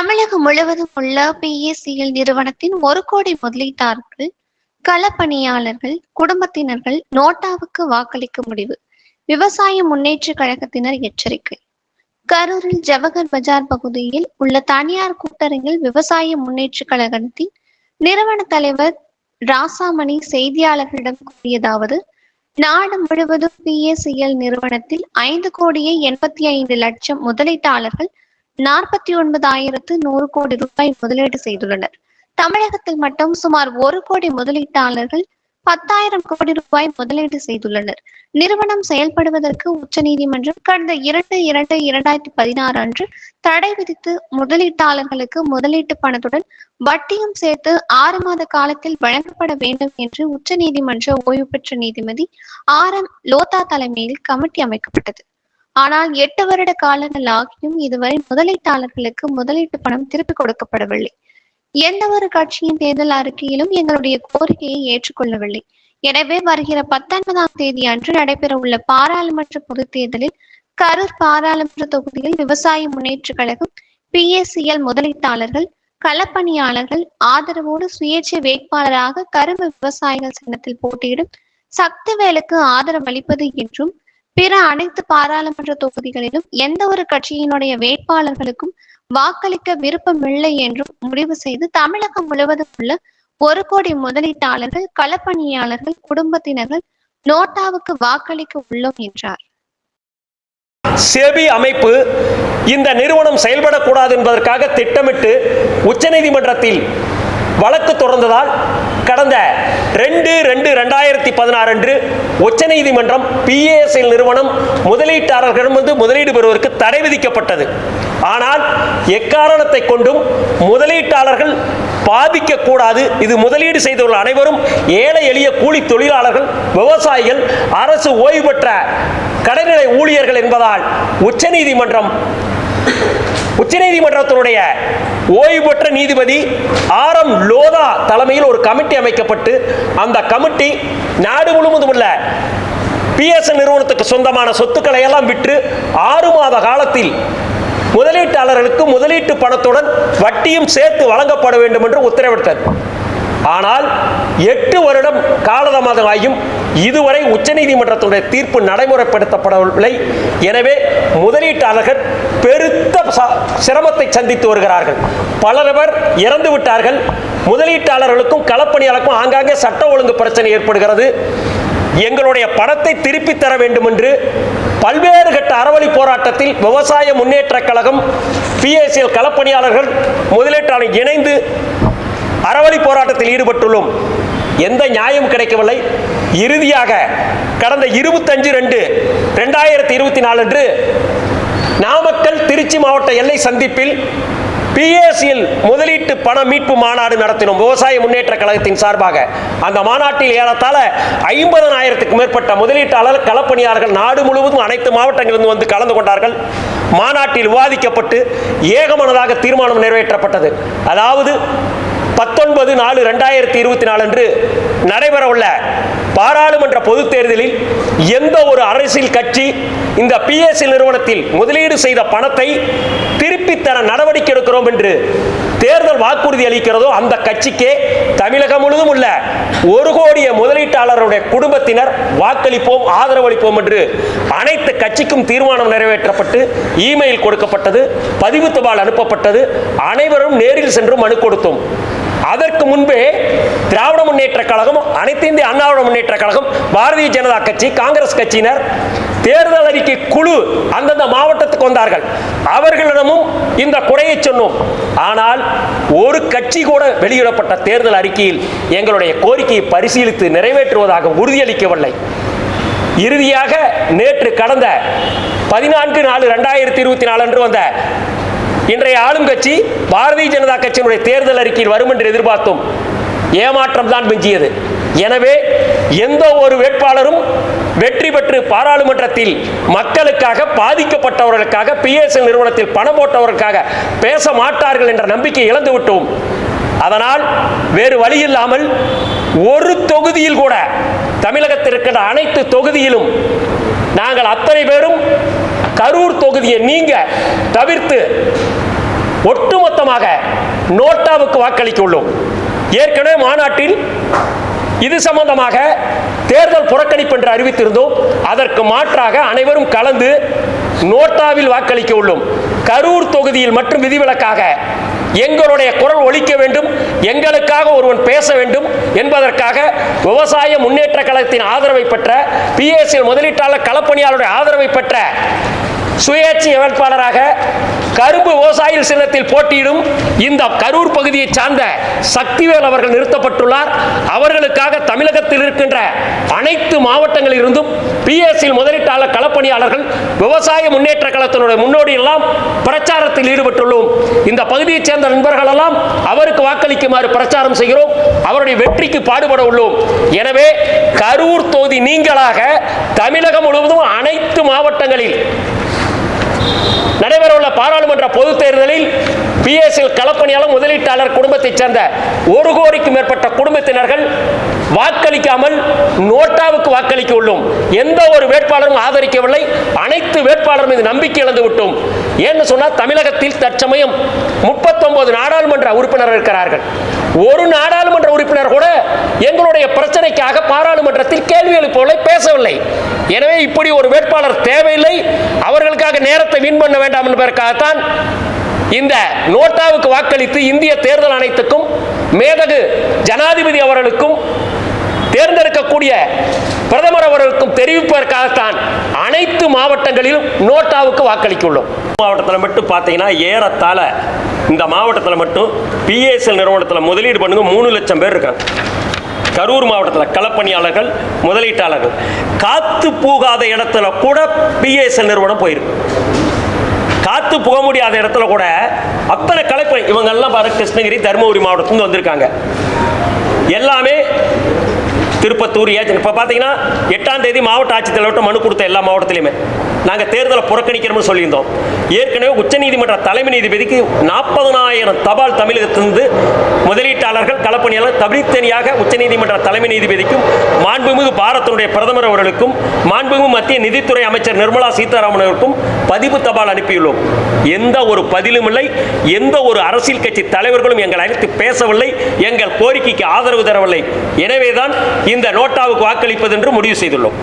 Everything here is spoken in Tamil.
தமிழகம் முழுவதும் உள்ள பிஎஸ்சிஎல் நிறுவனத்தின் ஒரு கோடி முதலீட்டாளர்கள் களப்பணியாளர்கள் குடும்பத்தினர்கள் நோட்டாவுக்கு வாக்களிக்க முடிவு. விவசாய முன்னேற்ற கழகத்தினர் எச்சரிக்கை. கரூரில் ஜவஹர் பஜார் பகுதியில் உள்ள தனியார் கூட்டரங்கில் விவசாய முன்னேற்ற கழகத்தின் நிறுவன தலைவர் ராசாமணி செய்தியாளர்களிடம் கூறியதாவது நாடு முழுவதும் பிஎஸ்சிஎல் நிறுவனத்தில் ஐந்து கோடியே எண்பத்தி ஐந்து லட்சம் முதலீட்டாளர்கள் நாற்பத்தி ஒன்பதாயிரத்து நூறு கோடி ரூபாய் முதலீடு செய்துள்ளனர். தமிழகத்தில் மட்டும் சுமார் ஒரு கோடி முதலீட்டாளர்கள் பத்தாயிரம் கோடி ரூபாய் முதலீடு செய்துள்ளனர். நிறுவனம் செயல்படுவதற்கு உச்சநீதிமன்றம் கடந்த இரண்டு இரண்டு இரண்டாயிரத்தி பதினாறு அன்று தடை விதித்து முதலீட்டாளர்களுக்கு முதலீட்டு பணத்துடன் வட்டியும் சேர்த்து ஆறு மாத காலத்தில் வழங்கப்பட வேண்டும் என்று உச்சநீதிமன்ற ஓய்வு பெற்ற நீதிபதி ஆர் எம் லோதா தலைமையில் கமிட்டி அமைக்கப்பட்டது. ஆனால் எட்டு வருட காலங்கள் ஆகியும் இதுவரை முதலீட்டாளர்களுக்கு முதலீட்டு பணம் திருப்பி கொடுக்கப்படவில்லை. எந்த ஒரு கட்சியின் தேர்தல் அறிக்கையிலும் எங்களுடைய கோரிக்கையை ஏற்றுக்கொள்ளவில்லை. எனவே வருகிற பத்தொன்பதாம் தேதி அன்று நடைபெற உள்ள பாராளுமன்ற பொதுத் தேர்தலில் கரூர் பாராளுமன்ற தொகுதியில் விவசாய முன்னேற்ற கழகம் பிஎஸ்சிஎல் முதலீட்டாளர்கள் களப்பணியாளர்கள் ஆதரவோடு சுயேட்சை வேட்பாளராக கரும்பு விவசாயிகள் சங்கத்தில் போட்டியிடும் சக்திவேலுக்கு ஆதரவு அளிப்பது என்றும் பிற அனைத்து பாராளுமன்ற தொகுதிகளிலும் எந்த ஒரு கட்சியினுடைய வேட்பாளர்களுக்கும் வாக்களிக்க விருப்பமில்லை என்றும் முடிவு செய்து தமிழகம் முழுவதும் உள்ள ஒரு கோடி முதலீட்டாளர்கள் களப்பணியாளர்கள் குடும்பத்தினர்கள் நோட்டாவுக்கு வாக்களிக்க உள்ளோம் என்றார். செபி அமைப்பு இந்த நிறுவனம் செயல்படக்கூடாது என்பதற்காக திட்டமிட்டு உச்சநீதிமன்றத்தில் வழக்கு தொடர்ந்ததால் கடந்த ரெண்டு ரெண்டு ரெண்டாயிரத்தி பதினாறு அன்று உச்சநீதிமன்றம் பிஏஎஸ்எல் நிறுவனம் முதலீட்டாளர்களிடமிருந்து முதலீடு பெறுவதற்கு தடை விதிக்கப்பட்டது. ஆனால் எக்காரணத்தை கொண்டும் முதலீட்டாளர்கள் பாதிக்கக்கூடாது இது முதலீடு செய்துள்ள அனைவரும் ஏழை எளிய கூலி தொழிலாளர்கள் விவசாயிகள் அரசு ஓய்வு பெற்ற கடைநிலை ஊழியர்கள் என்பதால் உச்சநீதிமன்றம் உச்சநீதிமன்றத்தினுடைய ஓய்வு பெற்ற நீதிபதி ஆர் எம் லோதா தலைமையில் ஒரு கமிட்டி அமைக்கப்பட்டு அந்த கமிட்டி நாடு முழுவதும் உள்ள பிஎஸ் நிறுவனத்துக்கு சொந்தமான சொத்துக்களை எல்லாம் விற்று ஆறு மாத காலத்தில் முதலீட்டாளர்களுக்கு முதலீட்டு பணத்துடன் வட்டியும் சேர்த்து வழங்கப்பட வேண்டும் என்று உத்தரவிட்டது. ஆனால் எட்டு வருடம் காலதாமதமாகியும் இதுவரை உச்சநீதிமன்றத்துடைய தீர்ப்பு நடைமுறைப்படுத்தப்படவில்லை. எனவே முதலீட்டாளர்கள் பெருத்த சிரமத்தை சந்தித்து வருகிறார்கள். பலரவர் இறந்து விட்டார்கள். முதலீட்டாளர்களுக்கும் களப்பணியாளருக்கும் ஆங்காங்கே சட்ட ஒழுங்கு பிரச்சனை ஏற்படுகிறது. எங்களுடைய பணத்தை திருப்பி தர வேண்டும் என்று பல்வேறு கட்ட அறவழி போராட்டத்தில் விவசாய முன்னேற்றக் கழகம் பிஎஸ்எல் களப்பணியாளர்கள் முதலீட்டாளர் இணைந்து அறவழி போராட்டத்தில் ஈடுபட்டுள்ளோம். எந்த நியாயம் கிடைக்கவில்லை. இறுதியாக கடந்த இருபத்தஞ்சு ரெண்டு ரெண்டாயிரத்தி இருபத்தி நாலு அன்று நாமக்கல் திருச்சி மாவட்ட எல்லை சந்திப்பில் பிஎஸ்சியில் முதலீட்டு பண மீட்பு மாநாடு நடத்தினோம். விவசாய முன்னேற்ற கழகத்தின் சார்பாக. அந்த மாநாட்டில் ஏறத்தாழ ஐம்பதனாயிரத்துக்கு மேற்பட்ட முதலீட்டாளர் களப்பணியாளர்கள் நாடு முழுவதும் அனைத்து மாவட்டங்களிலிருந்து வந்து கலந்து கொண்டார்கள். மாநாட்டில் விவாதிக்கப்பட்டு ஏகமனதாக தீர்மானம் நிறைவேற்றப்பட்டது. அதாவது பத்தொன்பது நாலு ரெண்டாயிரத்தி இருபத்தி நாலு அன்று நடைபெறவுள்ள பாராளுமன்ற பொதுத் தேர்தலில் எந்த ஒரு அரசியல் கட்சி இந்த பிஎஸ்சி நிறுவனத்தில் முதலீடு செய்த பணத்தை திருப்பித்தர நடவடிக்கை எடுக்கிறோம் என்று தேர்தல் வாக்குறுதி அளிக்கிறதோ அந்த கட்சிக்கே தமிழகம் முழுவதும் உள்ள ஒரு கோடிய முதலீட்டாளருடைய குடும்பத்தினர் வாக்களிப்போம் ஆதரவளிப்போம் என்று அனைத்து கட்சிக்கும் தீர்மானம் நிறைவேற்றப்பட்டு இமெயில் கொடுக்கப்பட்டது பதிவு தபால் அனுப்பப்பட்டது. அனைவரும் நேரில் சென்று மனு கொடுத்தோம். அதற்கு முன்பே திராவிட முன்னேற்ற கழகம் அனைத்து இந்திய அண்ணாவிட முன்னேற்ற கழகம் பாரதிய ஜனதா கட்சி காங்கிரஸ் கட்சியினர் தேர்தல் அறிக்கை குழு அந்தந்த மாவட்டத்துக்கு வந்தார்கள். அவர்களிடமும் இந்த குறையை சொன்னோம். ஆனால் ஒரு கட்சி கூட வெளியிடப்பட்ட தேர்தல் அறிக்கையில் எங்களுடைய கோரிக்கையை பரிசீலித்து நிறைவேற்றுவதாக உறுதியளிக்கவில்லை. இறுதியாக நேற்று கடந்த பதினான்கு நாலு ரெண்டாயிரத்தி இருபத்தி நாலு அன்று வந்த இன்றைய ஆளும் கட்சி பாரதிய ஜனதா கட்சியினுடைய தேர்தல் அறிக்கையில் வரும் என்று எதிர்பார்த்தோம். ஏமாற்றம் தான் மிஞ்சியது. எனவே எந்த ஒரு வேட்பாளரும் வெற்றி பெற்று பாராளுமன்றத்தில் மக்களுக்காக பாதிக்கப்பட்டவர்களுக்காக பிஎஸ்எல் நிறுவனத்தில் பணம் போட்டவர்களுக்காக பேச மாட்டார்கள் என்ற நம்பிக்கை இழந்து விட்டோம். அதனால் வேறு வழி இல்லாமல் ஒரு தொகுதியில் கூட தமிழகத்தில் இருக்கின்ற அனைத்து தொகுதியிலும் நாங்கள் அத்தனை பேரும் கரூர் தொகுதியை நீங்க தவிர்த்து ஒட்டுமொத்தமாக நோட்டாவுக்கு வாக்களிக்க உள்ளோம் ஏற்கனவே மாநாட்டில் இது சம்பந்தமாக தேர்தல் புறக்கணிப்பு என்று அறிவித்திருந்தோம். அதற்கு மாற்றாக அனைவரும் கலந்து நோட்டாவில் வாக்களிக்க உள்ளோம் கரூர் தொகுதியில் மட்டும் விதிவிலக்காக எங்களுடைய குரல் ஒழிக்க வேண்டும் எங்களுக்காக ஒருவன் பேச வேண்டும் என்பதற்காக விவசாய முன்னேற்ற கழகத்தின் ஆதரவை பெற்ற பிஎஸ்எல் முதலீட்டாளர் களப்பணியாளருடைய ஆதரவை பெற்ற சுயேட்சை வேட்பாளராக கரும்பு விவசாயிகள் சின்னத்தில் போட்டியிடும் இந்த கரூர் பகுதியை சார்ந்த சக்திவேல் அவர்கள் நிறுத்தப்பட்டுள்ளார். அவர்களுக்காக தமிழகத்தில் இருக்கின்ற அனைத்து மாவட்டங்களில் இருந்தும் பிஎஸ்சியில் முதலீட்டாளர் களப்பணியாளர்கள் விவசாய முன்னேற்ற கழகத்தினுடைய முன்னோடி எல்லாம் பிரச்சாரத்தில் ஈடுபட்டுள்ளோம். இந்த பகுதியைச் சேர்ந்த நண்பர்கள் எல்லாம் அவருக்கு வாக்களிக்குமாறு பிரச்சாரம் செய்கிறோம். அவருடைய வெற்றிக்கு பாடுபட உள்ளோம். எனவே கரூர் தொகுதி நீங்களாக தமிழகம் முழுவதும் அனைத்து மாவட்டங்களில் நடைபெறவுள்ள பாராளுமன்ற பொதுத் தேர்தலில் பிஎஸ்எல் களப்பணியாளர் முதலீட்டாளர் குடும்பத்தைச் சேர்ந்த ஒரு கோடிக்கும் மேற்பட்ட குடும்பத்தினர்கள் வாக்களிக்காமல் நோட்டாவுக்கு வாக்களிக்க உள்ளோம். எந்த ஒரு வேட்பாளரும் ஆதரிக்கவில்லை. அனைத்து வேட்பாளரும் இது நம்பிக்கை இழந்து விட்டோம். ஏன்னு சொன்னால் தமிழகத்தில் தற்சமயம் முப்பத்தொன்பது நாடாளுமன்ற உறுப்பினர் இருக்கிறார்கள். ஒரு நாடாளுமன்ற உறுப்பினர் கூட எங்களுடைய பிரச்சனைக்காக பாராளுமன்றத்தில் கேள்வி எழுப்பவில்லை பேசவில்லை. எனவே இப்படி ஒரு வேட்பாளர் தேவையில்லை. அவர்களுக்காக நேரத்தை வீண் பண்ண வேண்டாம் என்பதற்காகத்தான் இந்த நோட்டாவுக்கு வாக்களித்து இந்திய தேர்தல் ஆணையத்துக்கும் மேதகு ஜனாதிபதி அவர்களுக்கும் தேர்ந்தெடுக்கக்கூடிய பிரதமர் அவர்களுக்கும் தெரிவிப்பதற்காகத்தான் அனைத்து மாவட்டங்களிலும் நோட்டாவுக்கு வாக்களிக்குள்ளோம் மாவட்டத்தில் மட்டும் பார்த்தீங்கன்னா ஏறத்தாழ இந்த மாவட்டத்தில் மட்டும் பிஎஸ்எல் நிறுவனத்தில் முதலீடு பண்ணுங்க மூணு லட்சம் பேர் இருக்காங்க. கரூர் மாவட்டத்தில் களப்பணியாளர்கள் முதலீட்டாளர்கள். காத்து போகாத இடத்துல கூட பிஎஸ்எல் நிறுவனம் போயிருக்கு. காத்து போக முடியாத இடத்துல கூட அத்தனை கலைப்பணி இவங்கெல்லாம் பாரு கிருஷ்ணகிரி தருமபுரி மாவட்டத்துலேருந்து வந்திருக்காங்க. எல்லாமே திருப்பத்தூர் ஏஜென்ட் இப்போ பார்த்தீங்கன்னா எட்டாம் தேதி மாவட்ட ஆட்சித்தலைவர்கிட்ட மனு கொடுத்த எல்லா மாவட்டத்திலையுமே நாங்கள் தேர்தலை புறக்கணிக்கிறோம்னு சொல்லியிருந்தோம். ஏற்கனவே உச்சநீதிமன்ற தலைமை நீதிபதிக்கு நாற்பதனாயிரம் தபால் தமிழகத்திலிருந்து முதலீட்டாளர்கள் களப்பணியாளர் தனித்தனியாக உச்சநீதிமன்ற தலைமை நீதிபதிக்கும் மாண்புமிகு பாரத்தினுடைய பிரதமர் அவர்களுக்கும் மாண்புமிகு மத்திய நிதித்துறை அமைச்சர் நிர்மலா சீதாராமன் அவருக்கும் பதிவு தபால் அனுப்பியுள்ளோம். எந்த ஒரு பதிலும் இல்லை. எந்த ஒரு அரசியல் கட்சி தலைவர்களும் எங்கள் அழைத்து பேசவில்லை. எங்கள் கோரிக்கைக்கு ஆதரவு தரவில்லை. எனவேதான் இந்த நோட்டாவுக்கு வாக்களிப்பது என்று முடிவு செய்துள்ளோம்.